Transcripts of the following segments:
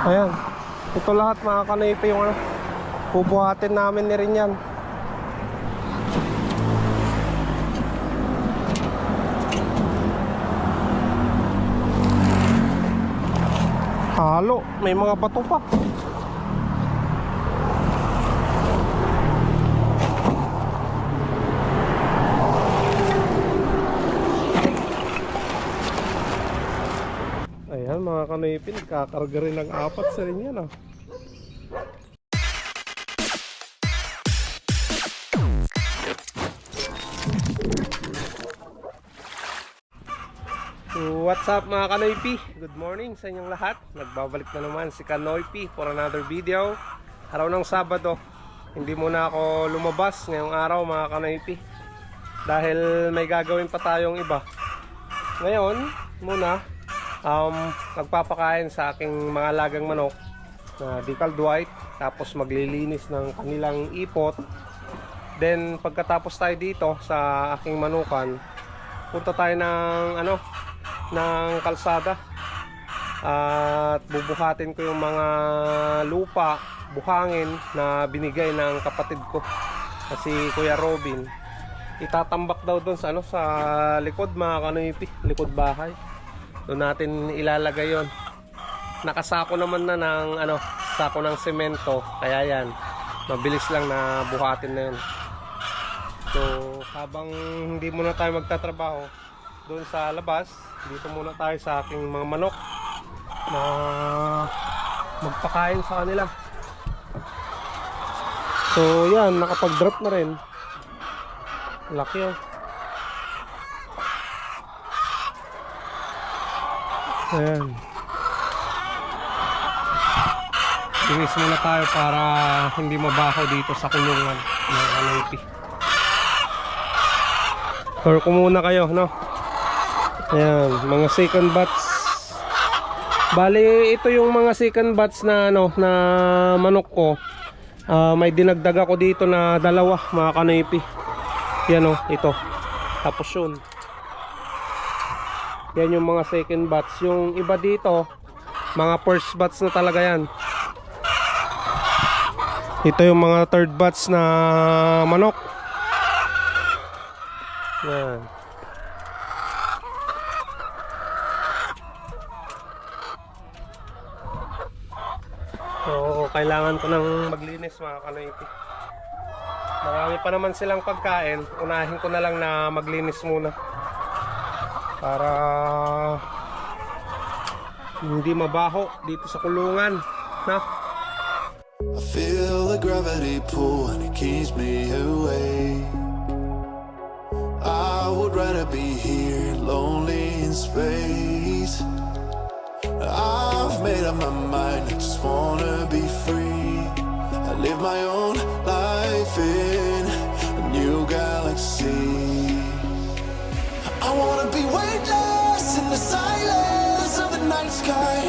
Ayan. Ito lahat mga kanipe yung ano. Bubuhatin namin ni rin yan. Halo, may mga bato pa. Ayan mga kanipin, kakarga rin ng apat sa rin yan ah. What's up mga Kanoypi? Good morning sa inyong lahat. Nagbabalik na naman si Kanoypi for another video. Araw ng Sabado. Hindi muna ako lumabas ngayong araw mga Kanoypi. Dahil may gagawin pa tayong iba. Ngayon, muna, um, magpapakain sa aking mga lagang manok na decal white. Tapos maglilinis ng kanilang ipot. Then, pagkatapos tayo dito sa aking manukan, punta tayo ng ano ng kalsada at bubuhatin ko yung mga lupa buhangin na binigay ng kapatid ko na si Kuya Robin itatambak daw doon sa ano sa likod mga kanoypi likod bahay doon natin ilalagay yon nakasako naman na ng ano sako ng semento kaya yan mabilis lang na buhatin na yun So, habang hindi muna tayo magtatrabaho doon sa labas, dito muna tayo sa aking mga manok na magpakain sa kanila. So, yan, nakapag-drop na rin. Laki oh. Ayan. Tinis muna tayo para hindi mabaho dito sa kulungan ng LAP. Tour ko muna kayo, no? Ayan, mga second batch. Bali, ito yung mga second batch na ano, na manok ko. Ah, may dinagdag ako dito na dalawa, mga kanipi. Yan oh, ito. Tapos yun. Yan yung mga second batch. Yung iba dito, mga first batch na talaga yan. Ito yung mga third batch na manok. Yan. So, kailangan ko ng maglinis mga kanoypi. Marami pa naman silang pagkain. Unahin ko na lang na maglinis muna. Para hindi mabaho dito sa kulungan. Na? I feel the gravity pull and it keeps me away. I would rather be here, lonely in space. I've made up my mind, I just wanna be free. I live my own life in a new galaxy. I wanna sky.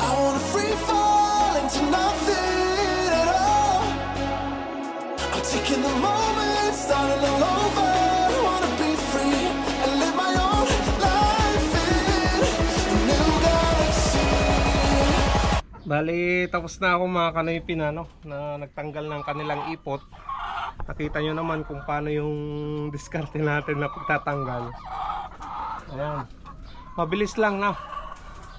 I wanna free fall into nothing at all. I'm taking the moment, starting all over. Wanna be free and live my own life in a new galaxy. Bali, tapos na ako mga kanoypi na, no, na nagtanggal ng kanilang ipot. Nakita nyo naman kung paano yung diskarte natin na pagtatanggal. Ayan. Mabilis lang na.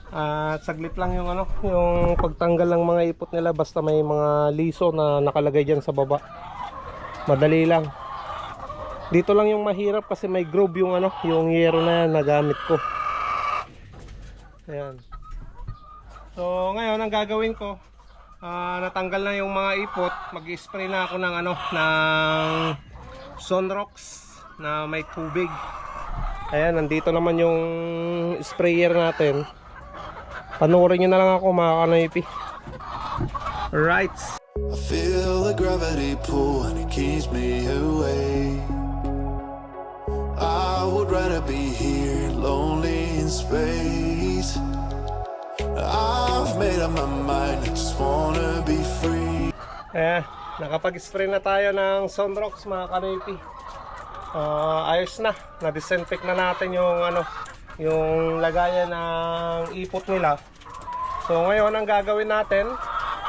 At saglit lang yung ano, yung pagtanggal ng mga ipot nila basta may mga liso na nakalagay diyan sa baba. Madali lang. Dito lang yung mahirap kasi may groove yung ano, yung yero na yan na gamit ko. Ayan. So ngayon ang gagawin ko, ah, natanggal na yung mga ipot, mag-spray na ako ng ano, ng Sunrox na may tubig. Ayan, nandito naman yung sprayer natin. Panoorin nyo na lang ako mga kanoypi. Right. I feel the gravity pull and it keeps me away. I would rather be here, lonely in space. I've made up my mind, I just wanna be free. Eh, nakapag-spray na tayo ng Sunrox mga kanoypi. Ah, ayos na. Na-disinfect na natin yung ano, yung lagayan ng ipot nila. So ngayon ang gagawin natin,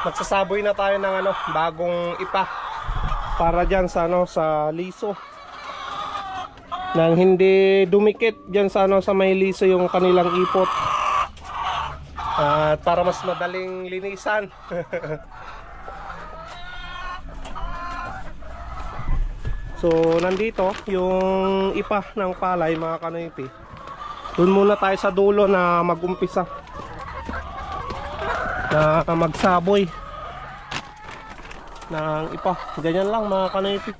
magsasaboy na tayo ng ano, bagong ipa para diyan sa ano sa liso. Nang hindi dumikit diyan sa ano sa may liso yung kanilang ipot. At para mas madaling linisan. so nandito yung ipa ng palay mga kanoypi. Doon muna tayo sa dulo na magumpisa na magsaboy ng ipa. Ganyan lang mga kanoypi.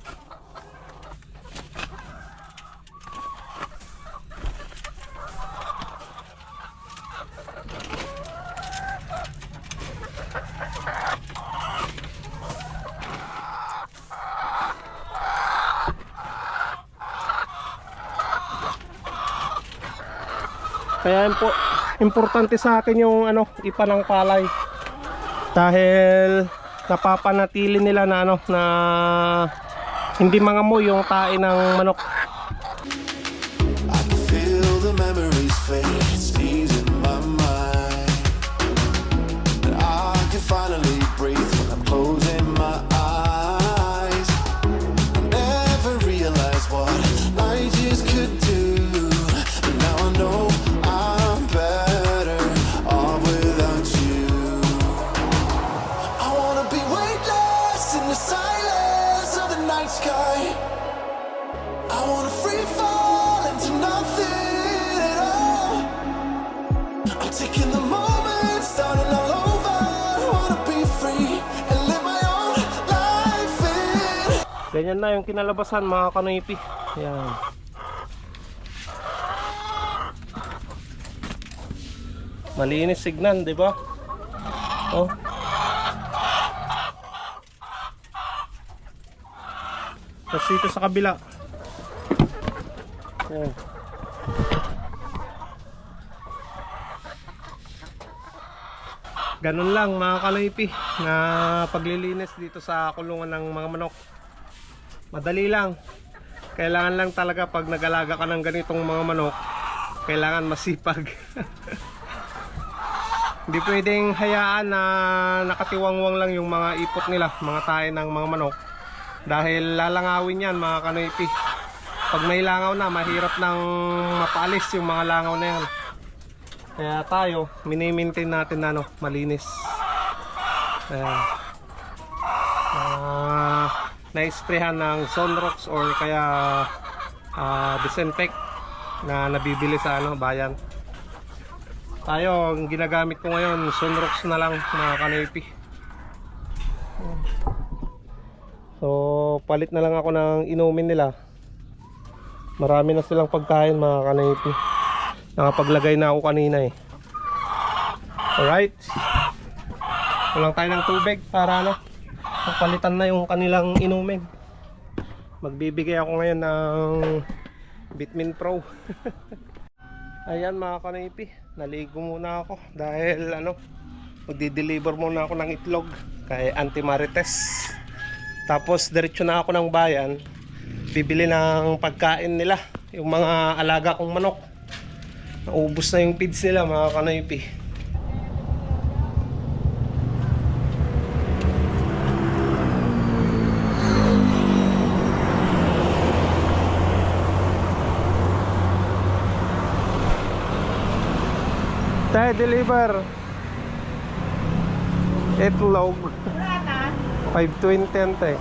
Kaya impo, importante sa akin yung ano, ipa palay. Dahil napapanatili nila na ano na hindi mangamoy yung tae ng manok. I feel the memories fade, easing my mind. And I can finally breathe Ganyan na yung kinalabasan mga kanoypi. Yan. Malinis signan, di ba? Oh. Tapos dito sa kabila. Yan. Ganun lang mga kanoypi na paglilinis dito sa kulungan ng mga manok. Madali lang. Kailangan lang talaga pag nag-alaga ka ng ganitong mga manok, kailangan masipag. Hindi pwedeng hayaan na nakatiwangwang lang yung mga ipot nila, mga tayo ng mga manok. Dahil lalangawin yan mga kanoypi. Pag may langaw na, mahirap nang mapaalis yung mga langaw na yan. Kaya tayo, minimaintain natin na ano, malinis. Ayan. Ah, na-sprayhan ng Sunrox or kaya ah, disinfect na nabibili sa ano bayan. Tayo, ang ginagamit ko ngayon, Sunrox na lang mga kanipi. So, palit na lang ako ng inumin nila. Marami na silang pagkain mga kanipi. Nakapaglagay na ako kanina eh. Alright. Kulang tayo ng tubig para ano, Pagpalitan na yung kanilang inumin. Magbibigay ako ngayon ng Bitmin Pro. Ayan mga kanipi, naligo muna ako dahil ano, magdi-deliver muna ako ng itlog kay Auntie Marites. Tapos diretso na ako ng bayan, bibili ng pagkain nila, yung mga alaga kong manok. Naubos na yung feeds nila mga kanipi. Tayo deliver. Itlog. 520 yan tayo.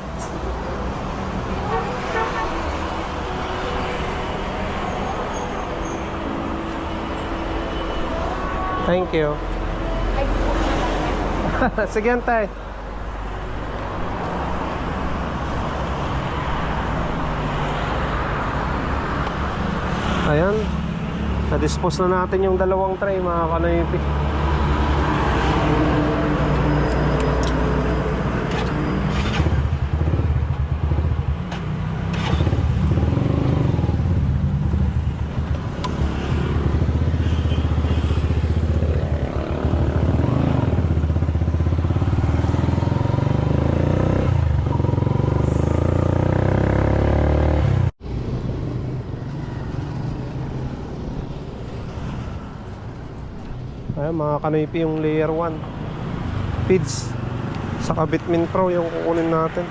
Thank you. Sige yan tayo. Ayan. Na-dispose na natin yung dalawang tray mga kanayipi. Ayan, mga kanipi yung layer 1. Feeds. Saka Bitmin Pro yung kukunin natin.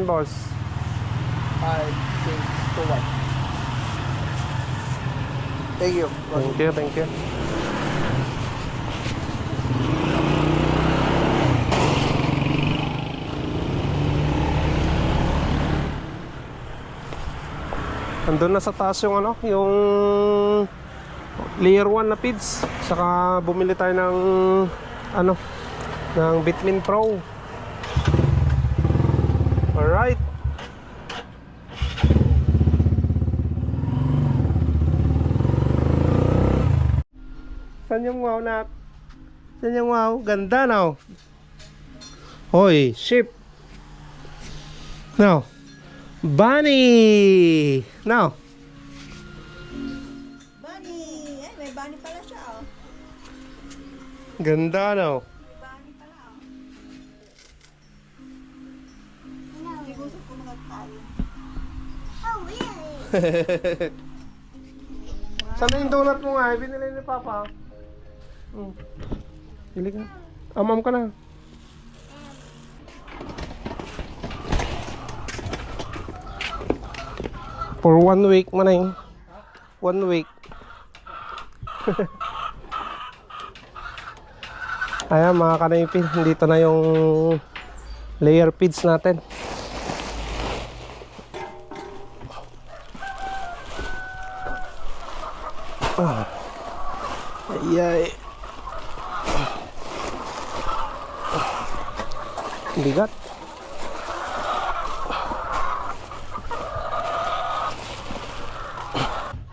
Pa namin, boss. 5, 6, 2, 1. Thank you. Thank you, thank you. Andun na sa taas yung ano, yung layer 1 na feeds. Saka bumili tayo ng ano, ng Bitmin Pro. Alright. Saan yung wow na? Saan yung wow? Ganda now. Hoy, ship. Now. Bunny! Now. Bunny! Ay, may bunny pala siya, oh. Ganda now. Oh. Hindi gusto ko magkakain. Saan na yung donut mo nga? Binili ni Papa. Hmm. Bili ka. Amam ka na. For one week man eh. One week. Ayan mga kanaypin, dito na yung layer feeds natin. Ayay. Bigat.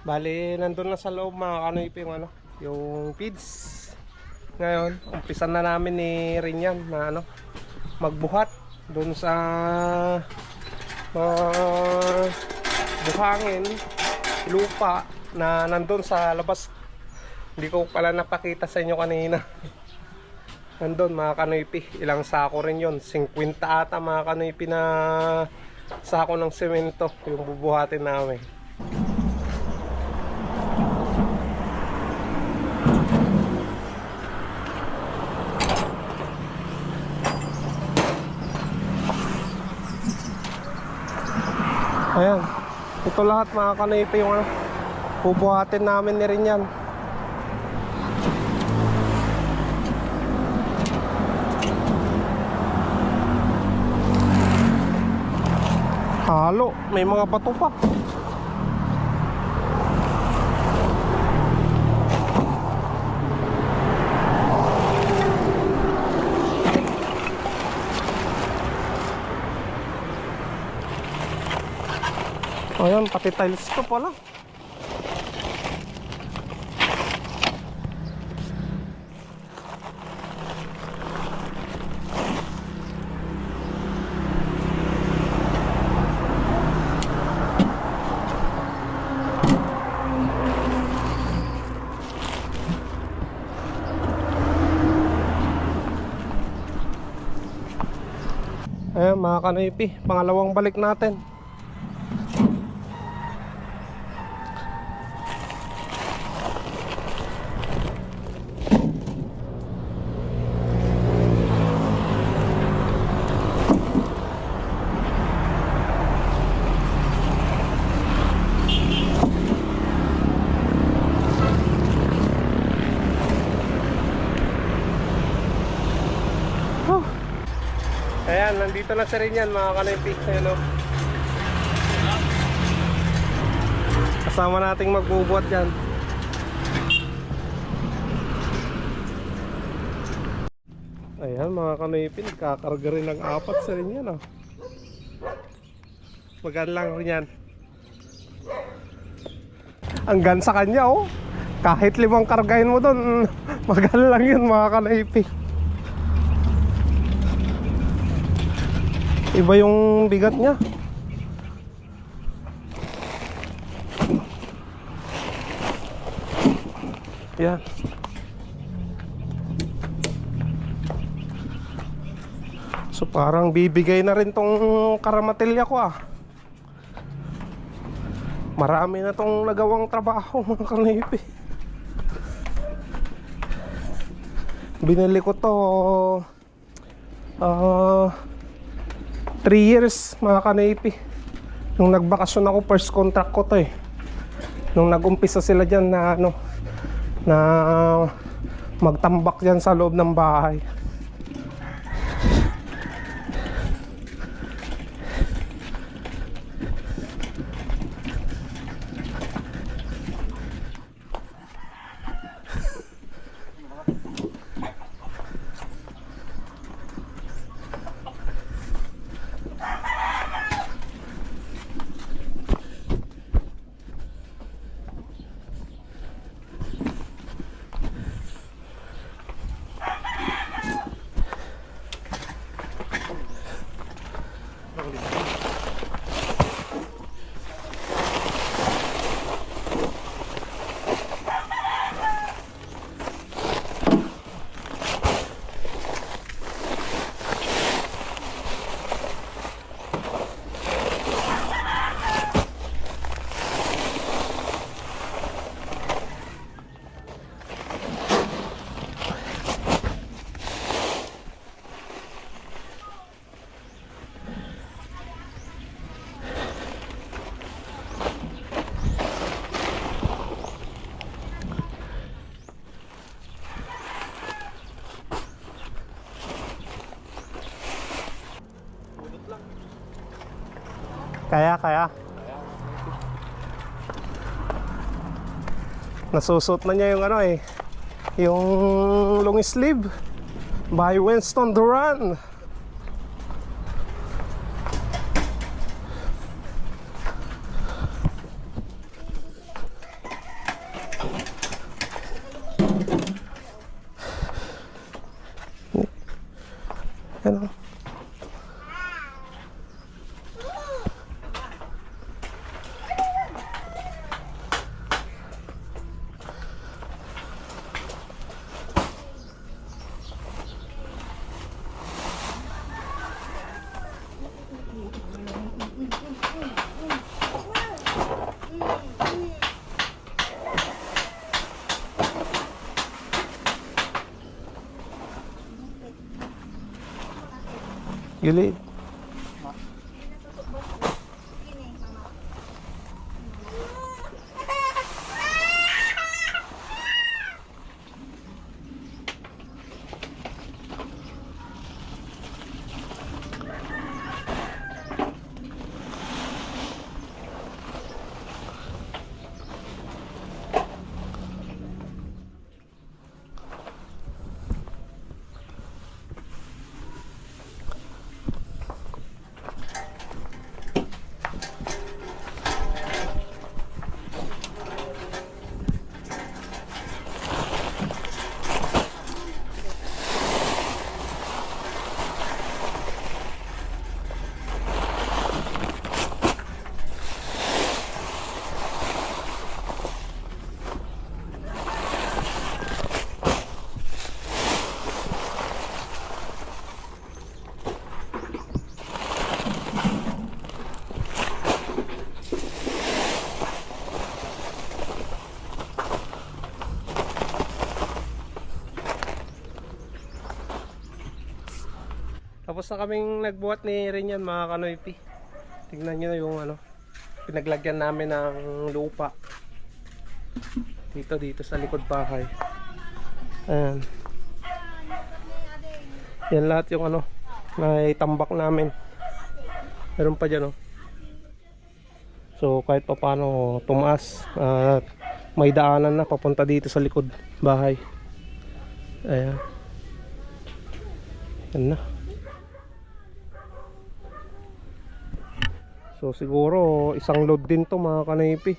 Bali, nandun na sa loob mga kanoypi yung ano, yung feeds. Ngayon, umpisan na namin ni Rinyan na ano, magbuhat doon sa mga buhangin, lupa na nandun sa labas hindi ko pala napakita sa inyo kanina. Nandun mga kanoypi, ilang sako rin yon 50 ata mga kanoypi na sako ng semento yung bubuhatin namin. Ayan. Ito lahat mga kanoypi yung ano, bubuhatin namin ni rin yan. Halo, may mga bato pa. Ayan, pati tiles to pala. Ayan mga kanoypi, pangalawang balik natin. Nandito na sa rin yan mga kanaypik. Ayan o. Kasama nating magbubuhat yan. Ayan mga kanaypin, kakarga rin ng apat sa rin yan o. Magaan lang rin yan. Hanggang sa kanya oh. Kahit limang kargahin mo doon, magaan lang yun mga kanaypik. Iba yung bigat niya. Yan. So parang bibigay na rin tong karamatilya ko ah. Marami na tong nagawang trabaho mga kanipi. Binili ko to ah 3 years mga kanipi. Nung nagbakasyon ako first contract ko to eh. Nung nagumpisa sila diyan na ano na magtambak diyan sa loob ng bahay. Kaya, kaya. Nasusot na niya yung ano eh. Yung long sleeve by Winston Duran. you leave. Tapos na kaming nagbuhat ni Rinyan mga kanoypi. Tingnan nyo yung ano, pinaglagyan namin ng lupa. Dito, dito sa likod bahay. Ayan. Yan lahat yung ano, may tambak namin. Meron pa dyan oh. So kahit pa paano tumaas at may daanan na papunta dito sa likod bahay. Ayan. Yan na. So siguro isang load din to mga kanaypi.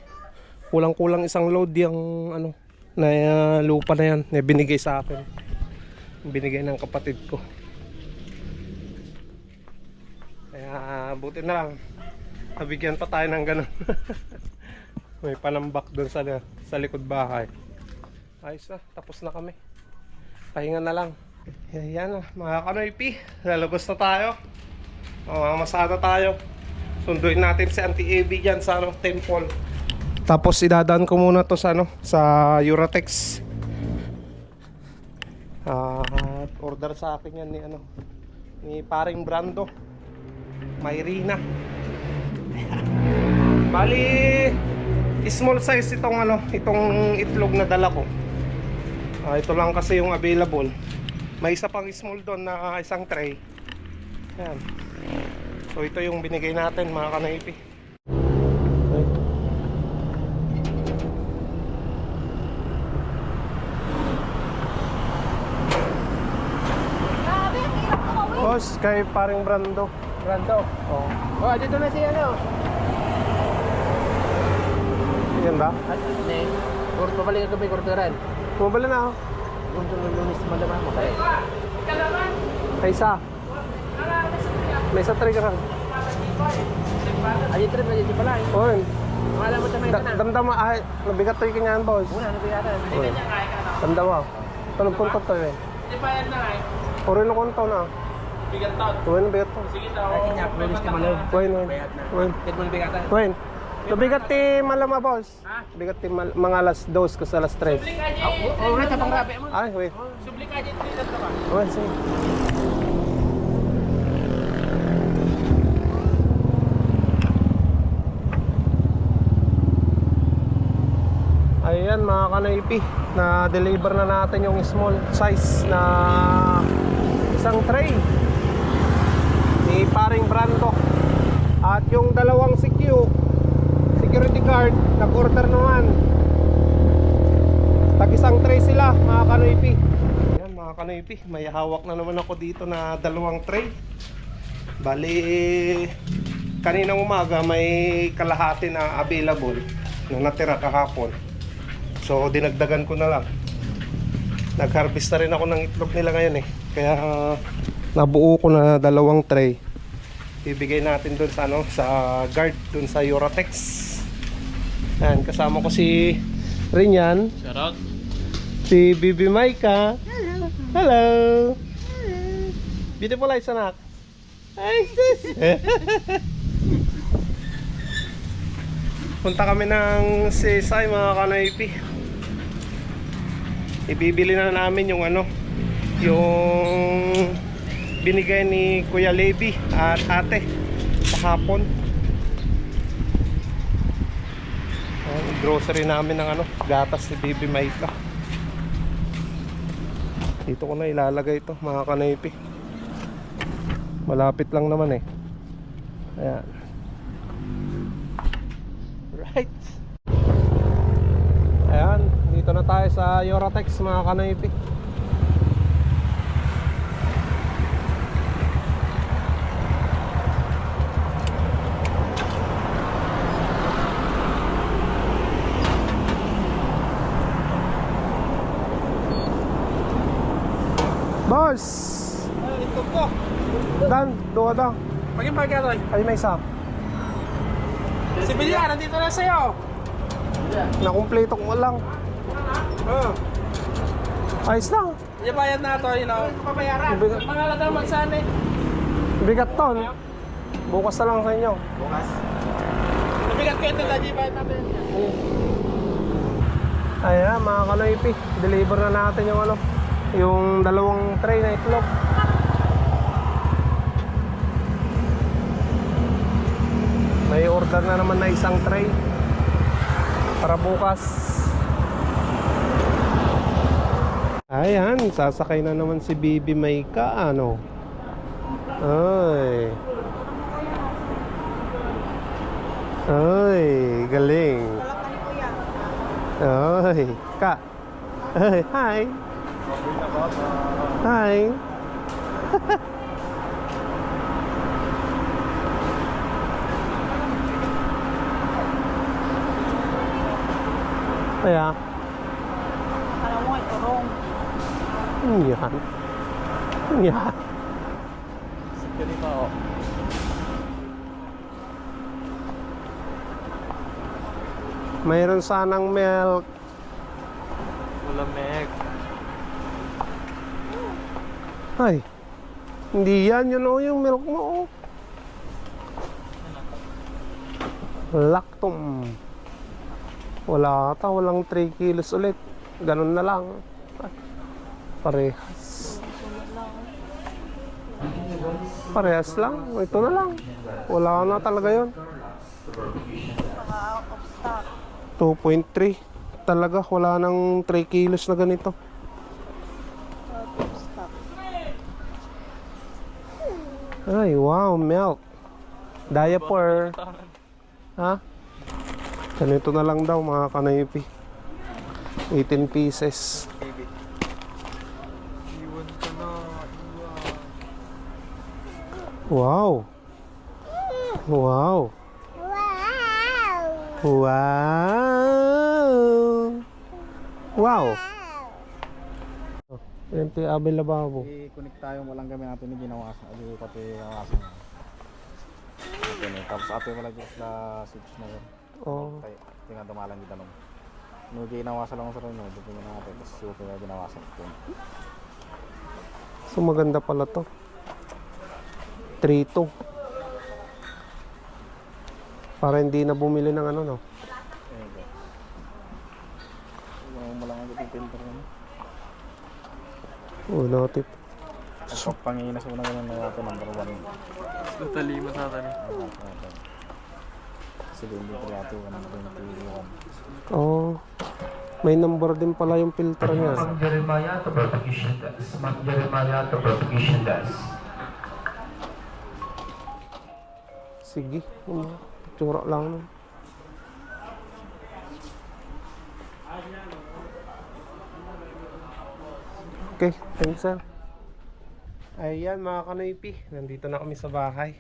Kulang-kulang isang load yung ano na uh, lupa na yan na binigay sa akin. Binigay ng kapatid ko. Kaya buti na lang. Nabigyan pa tayo ng ganun. May panambak doon sa, sa likod bahay. Ayos na, tapos na kami. Pahinga na lang. Yan na, mga kanoypi. Lalabas na tayo. Mamamasada tayo. Sunduin natin si Auntie Abby dyan sa ano, temple. Tapos idadaan ko muna to sa ano, sa Uratex. Ah, order sa akin yan ni ano, ni paring Brando. Mayrina. Bali, small size itong ano, itong itlog na dala ko. Ah, ito lang kasi yung available. May isa pang small doon na isang tray. Yan. So ito yung binigay natin mga kanaipi. Boss, kay paring Brando. Brando. Oh. Oh, dito na si ano. Yan ba? At ne. Kurt pabalik ka kami kurturan. Bumabala na ako. Tulong lunis malaman mo kaya. Ay isa. May isa trigger ka. Ay, trip na dito pala. eh. Oy, Pangalan mo tamay ka na. damdam ay, nabigat tayo kanyan boss. Una, ano ba yata? Oy. Damdam mo. Tanong punto to eh. Di ba yan na eh? Oro na konto na. Bigat taon. Tuwin na bigat to. Sige daw. Ay, kinyap, lunis ka malaw. Tuwin, tuwin. Na. Tuwin. Kit mo na bigatan. Tuwin. Nabigat ti malama boss. Bigat ti mal- mga alas dos kasi alas tres. Subli ka dyan. Oo, nga, tapang rabi mo. Ay, wait. Subli ka dyan. Trinidad ka ba? Wait, sige. Ayan mga kanaypi na deliver na natin yung small size na isang tray ni paring Brando at yung dalawang CQ security guard nag-order naman. Tag isang tray sila mga kanaypi. Ayan mga kanaypi may hawak na naman ako dito na dalawang tray. Bali kaninang umaga may kalahati na available na natira kahapon So dinagdagan ko na lang. Nag-harvest na rin ako ng itlog nila ngayon eh. Kaya uh, nabuo ko na dalawang tray. Ibigay natin doon sa ano sa guard doon sa Uratex. Yan, kasama ko si Rinyan, Shoutout. si Bibi Maika. Hello. Hello. Beautiful eyes anak. Ay, sis. Punta kami ng CSI mga kanaypi. Ibibili na namin yung ano, yung binigay ni Kuya Levi at ate sa hapon. Ayan, grocery namin ng ano, gatas ni Bibi Maika. Dito ko na ilalagay ito mga kanaypi. Malapit lang naman eh. Ayan. Right. Tayo sa Yoratex mga kanaypi. Boss! Ito po. Dan, doon daw. Maging pagkatoy. Ay, may isa. Si Bilya, nandito na sa'yo. Nakumpleto ko lang. Oh. Ayos lang. Ibayad na ito, you know. Papayaran. Bigat. Pangalan daw magsani. Bigat ton. Bukas na lang sa inyo. Nabigat ko ito, dahil ibayad natin. Ayan, mga kanoypi. Deliver na natin yung ano, yung dalawang tray na itlog. May order na naman na isang tray para bukas. Ayan, sasakay na naman si Bibi Maika, ano? Ay. Ay, galing. Ay, ka. Ay, hi. Hi. Kaya, Yan. Yan. Ganito. Mayroon sanang milk. Malamig. Ay. Hindi yan. Yun o yung milk mo. Oh. Lactum. Wala ata. Walang 3 kilos ulit. Ganun na lang. Parehas. Parehas lang. Ito na lang. Wala na talaga yon. Mga out of stock. 2.3. Talaga. Wala nang 3 kilos na ganito. Ay, wow, milk. Diaper. Ha? Ganito na lang daw mga kanaypi. 18 pieces. Baby. Iwan ka na. Iwan. Wow. Wow. Wow. Wow. Empty abel lababo. I-connect tayo mo lang kami natin ni ginawa sa ali pati awasan. Okay, tapos ate wala dyan sa switch na yun. Oh. Tingnan dumalan dito nung. No, ginawa sa lang sa rin. Dito na natin. Tapos yung kaya ginawa sa ito. So maganda pala to. 3-2. Para hindi na bumili ng ano no. Mo. Uno tip. Ang panginas mo na ganun na natin number one. Natalima sa atin. Sige, hindi ko yata 121. Oh. May number din pala yung filter niya. Ma'am Jeremiah to propagation desk. Ma'am Jeremiah to propagation desk. Sige. Um, Tsura lang nun. Okay, thanks sir. Ayan mga kanoypi, nandito na kami sa bahay.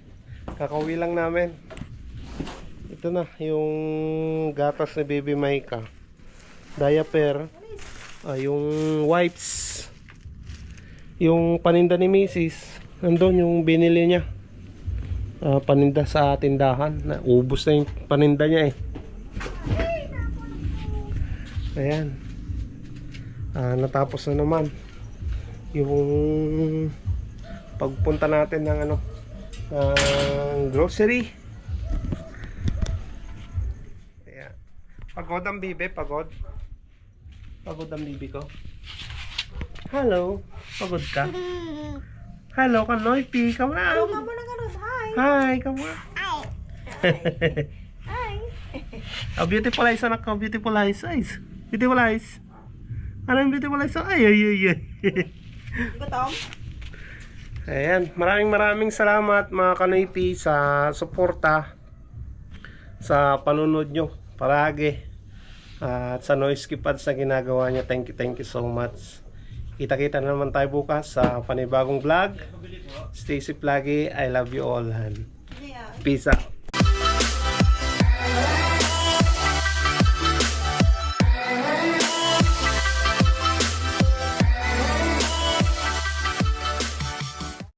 Kakauwi lang namin. Ito na, yung gatas ni Baby Maika. Diaper. Ah, yung wipes. Yung paninda ni Mrs. Nandun yung binili niya ah, paninda sa tindahan. Na, ubos na yung paninda niya eh. Ayan. Ah, natapos na naman yung pagpunta natin ng ano ng grocery. Ayan. Pagod ang bibe, pagod. Pagod ang bibi ko. Hello. Pagod ka? Hello, Kanoy P. Come on. Kamu na. Hi. Hi, come on. Hi. A beautiful eyes, anak ko. Beautiful eyes. eyes. Beautiful eyes. Ano yung beautiful eyes? Ay, ay, ay, ay. Gutom? Ayan. Maraming maraming salamat mga kanoypi sa suporta sa panunod nyo. Paragi. At sa noise keypad sa ginagawa niya. Thank you, thank you so much. Kita-kita na naman tayo bukas sa panibagong vlog. Stay safe lagi. I love you all. Han. Yeah. Peace out.